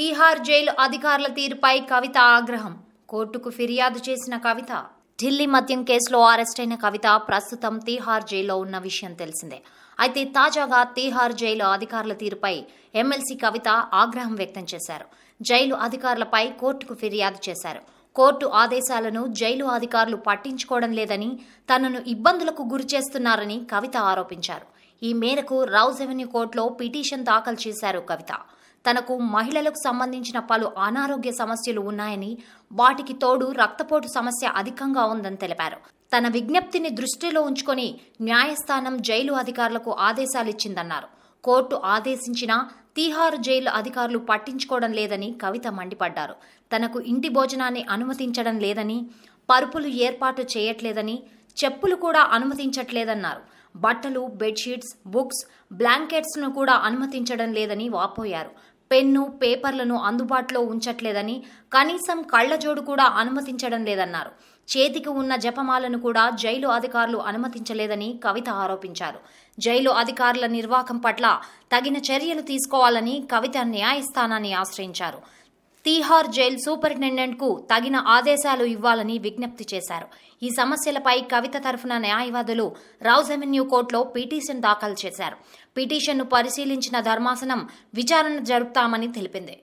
Tihar jail అధికారుల తీరుపై కవిత ఆగ్రహం. కోర్టుకు ఫిర్యాదు చేసిన కవిత ఢిల్లీ మద్యం కేసులో అరెస్ట్ అయిన కవిత ప్రస్తుతం తీహార్ జైల్లో ఉన్న విషయం తెలిసిందే. అయితే తాజాగా తీహార్ జైలు అధికారుల తీరుపై ఎమ్మెల్సీ కవిత ఆగ్రహం వ్యక్తం చేశారు. జైలు అధికారులపై కోర్టుకు ఫిర్యాదు చేశారు. కోర్టు ఆదేశాలను జైలు అధికారులు పట్టించుకోవడం లేదని తనను ఇబ్బందులకు గురి చేస్తున్నారని కవిత ఆరోపించారు. ఈ మేరకు రౌజ్ ఎవెన్యూ కోర్టులో పిటిషన్ దాఖలు చేశారు కవిత. తనకు మహిళలకు సంబంధించిన పలు అనారోగ్య సమస్యలు ఉన్నాయని వాటికి తోడు రక్తపోటు సమస్య అధికంగా ఉందని తెలిపారు. తన విజ్ఞప్తిని దృష్టిలో ఉంచుకొని న్యాయస్థానం జైలు అధికారులకు ఆదేశాలిచ్చిందన్నారు. కోర్టు ఆదేశించినా తీహారు జైలు అధికారులు పట్టించుకోవడం లేదని కవిత మండిపడ్డారు. తనకు ఇంటి భోజనాన్ని అనుమతించడం లేదని పరుపులు ఏర్పాటు చేయట్లేదని చెప్పులు కూడా అనుమతించట్లేదన్నారు. బట్టలు బెడ్షీట్స్ బుక్స్ బ్లాంకెట్స్ను కూడా అనుమతించడం లేదని వాపోయారు. పెన్ను పేపర్లను అందుబాటులో ఉంచట్లేదని కనీసం కళ్ళజోడు కూడా అనుమతించడం లేదన్నారు. చేతికి ఉన్న జపమాలను కూడా జైలు అధికారులు అనుమతించలేదని కవిత ఆరోపించారు. జైలు అధికారుల నిర్వాహకం పట్ల తగిన చర్యలు తీసుకోవాలని కవిత న్యాయస్థానాన్ని ఆశ్రయించారు. తీహార్ జైల్ సూపరింటెండెంట్కు తగిన ఆదేశాలు ఇవ్వాలని విజ్ఞప్తి చేశారు. ఈ సమస్యలపై కవిత తరఫున న్యాయవాదులు రౌజ్ అవెన్యూ కోర్టులో పిటిషన్ దాఖలు చేశారు. పిటిషన్ను పరిశీలించిన ధర్మాసనం విచారణ జరుపుతామని తెలిపింది.